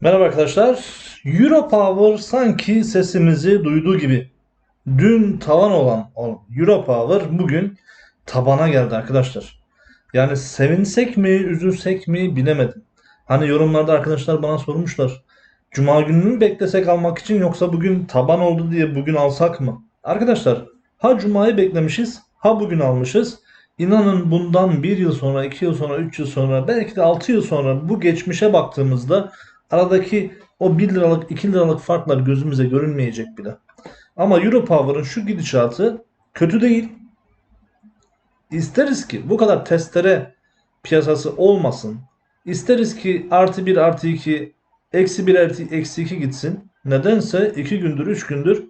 Merhaba arkadaşlar. Europower sanki sesimizi duyduğu gibi. Dün tavan olan Europower bugün tabana geldi arkadaşlar. Yani sevinsek mi, üzülsek mi bilemedim. Hani yorumlarda arkadaşlar bana sormuşlar. Cuma gününü mü beklesek almak için yoksa bugün taban oldu diye bugün alsak mı? Arkadaşlar ha Cuma'yı beklemişiz ha bugün almışız. İnanın bundan bir yıl sonra, iki yıl sonra, üç yıl sonra, belki de altı yıl sonra bu geçmişe baktığımızda aradaki o 1 liralık 2 liralık farklar gözümüze görünmeyecek bile. Ama Europower'ın şu gidişatı kötü değil. İsteriz ki bu kadar testere piyasası olmasın. İsteriz ki artı 1 artı 2 eksi 1 artı eksi 2 gitsin. Nedense 2 gündür 3 gündür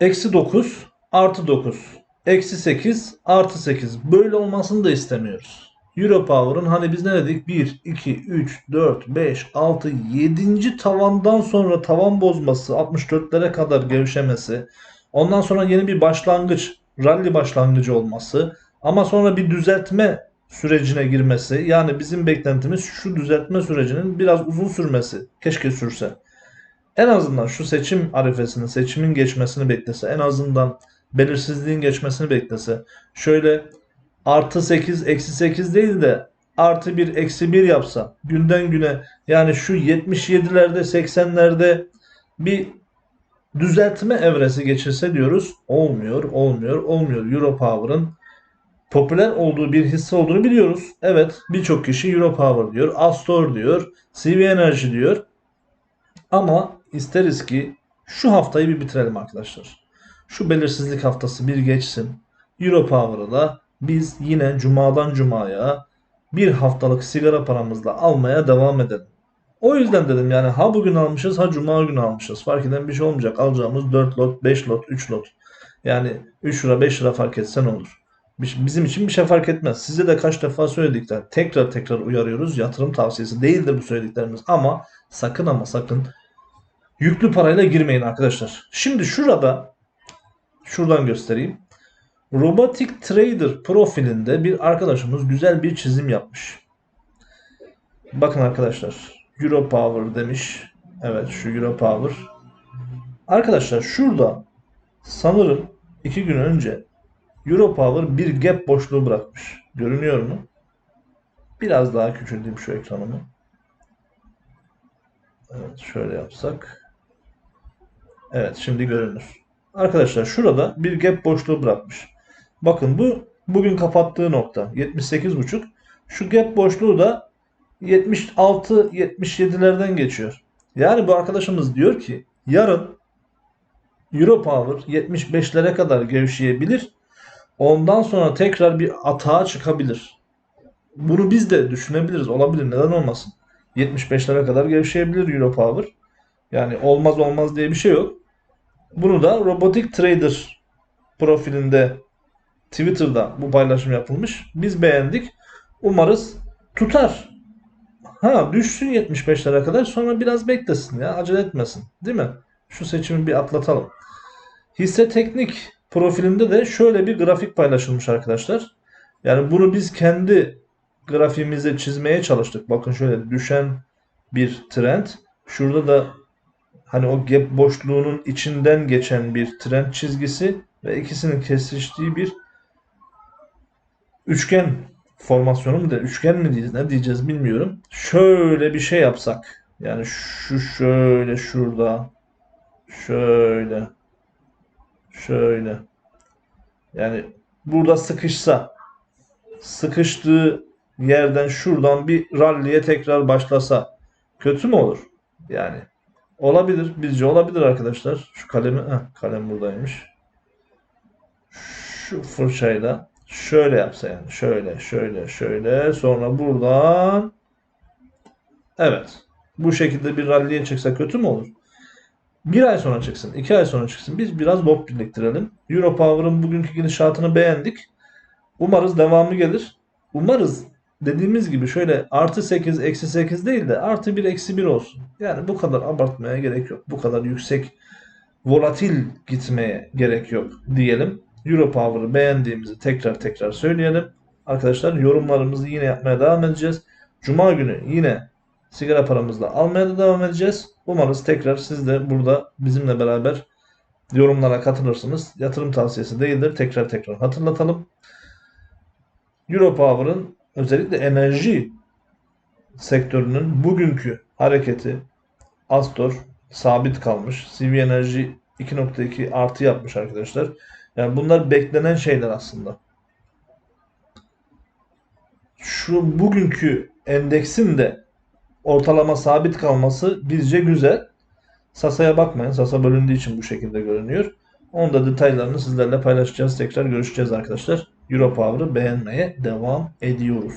eksi 9 artı 9 eksi 8 artı 8 böyle olmasını da istemiyoruz. Europower'ın hani biz ne dedik? 1, 2, 3, 4, 5, 6, 7. tavandan sonra tavan bozması, 64'lere kadar gevşemesi, ondan sonra yeni bir başlangıç, rally başlangıcı olması ama sonra bir düzeltme sürecine girmesi. Yani bizim beklentimiz şu düzeltme sürecinin biraz uzun sürmesi. Keşke sürse. En azından şu seçim arifesini, seçimin geçmesini beklese. En azından belirsizliğin geçmesini beklese. Şöyle artı 8 eksi 8 değil de artı 1 eksi 1 yapsa günden güne yani şu 77'lerde 80'lerde bir düzeltme evresi geçirse diyoruz. Olmuyor, olmuyor, olmuyor. Europower'ın popüler olduğu bir hisse olduğunu biliyoruz. Evet birçok kişi Europower diyor, Astor diyor, CV Enerji diyor. Ama isteriz ki şu haftayı bir bitirelim arkadaşlar. Şu belirsizlik haftası bir geçsin. Europower'ı da biz yine cumadan cumaya bir haftalık sigara paramızla almaya devam edelim. O yüzden dedim yani ha bugün almışız ha cuma günü almışız. Fark eden bir şey olmayacak. Alacağımız 4 lot, 5 lot, 3 lot. Yani 3 lira 5 lira fark etsen olur. Bizim için bir şey fark etmez. Size de kaç defa söyledikler. Tekrar tekrar uyarıyoruz. Yatırım tavsiyesi değildir bu söylediklerimiz. Ama sakın ama sakın yüklü parayla girmeyin arkadaşlar. Şimdi şurada şuradan göstereyim. Robotic Trader profilinde bir arkadaşımız güzel bir çizim yapmış. Bakın arkadaşlar. Europower demiş. Evet şu Europower. Arkadaşlar şurada sanırım iki gün önce Europower bir gap boşluğu bırakmış. Görünüyor mu? Biraz daha küçülteyim şu ekranımı. Evet şöyle yapsak. Evet şimdi görünür. Arkadaşlar şurada bir gap boşluğu bırakmış. Bakın bu bugün kapattığı nokta 78.5. Şu gap boşluğu da 76-77'lerden geçiyor. Yani bu arkadaşımız diyor ki yarın Europower 75'lere kadar gevşeyebilir. Ondan sonra tekrar bir atağa çıkabilir. Bunu biz de düşünebiliriz. Olabilir. Neden olmasın? 75'lere kadar gevşeyebilir Europower. Yani olmaz olmaz diye bir şey yok. Bunu da Robotic Trader profilinde Twitter'da bu paylaşım yapılmış. Biz beğendik. Umarız tutar. Ha düşsün 75'lere kadar sonra biraz beklesin ya acele etmesin. Değil mi? Şu seçimi bir atlatalım. Hisse teknik profilinde de şöyle bir grafik paylaşılmış arkadaşlar. Yani bunu biz kendi grafiğimize çizmeye çalıştık. Bakın şöyle düşen bir trend. Şurada da hani o gap boşluğunun içinden geçen bir trend çizgisi ve ikisinin kesiştiği bir üçgen formasyonu mu de üçgen mi diyeceğiz ne diyeceğiz bilmiyorum. Şöyle bir şey yapsak yani şu şöyle şurada şöyle şöyle yani burada sıkışsa sıkıştığı yerden şuradan bir ralliye tekrar başlasa kötü mü olur? Yani olabilir. Bizce olabilir arkadaşlar. Şu kalemi heh, kalem buradaymış. Şu fırçayla şöyle yapsa yani şöyle şöyle şöyle sonra buradan evet bu şekilde bir ralliye çıksa kötü mü olur? Bir ay sonra çıksın, iki ay sonra çıksın. Biz biraz bok biriktirelim. Europower'ın bugünkü gidişatını beğendik. Umarız devamı gelir. Umarız dediğimiz gibi şöyle artı 8, eksi 8 değil de artı 1, eksi 1 olsun. Yani bu kadar abartmaya gerek yok. Bu kadar yüksek volatil gitmeye gerek yok diyelim. Europower'ı beğendiğimizi tekrar tekrar söyleyelim. Arkadaşlar yorumlarımızı yine yapmaya devam edeceğiz. Cuma günü yine sigara paramızla almaya da devam edeceğiz. Umarız tekrar siz de burada bizimle beraber yorumlara katılırsınız. Yatırım tavsiyesi değildir. Tekrar tekrar hatırlatalım. Europower'ın özellikle enerji sektörünün bugünkü hareketi Astor sabit kalmış. CV Enerji 2.2 artı yapmış arkadaşlar. Yani bunlar beklenen şeyler aslında. Şu bugünkü endeksin de ortalama sabit kalması bizce güzel. Sasa'ya bakmayın. Sasa bölündüğü için bu şekilde görünüyor. Onun da detaylarını sizlerle paylaşacağız. Tekrar görüşeceğiz arkadaşlar. Europower'ı beğenmeye devam ediyoruz.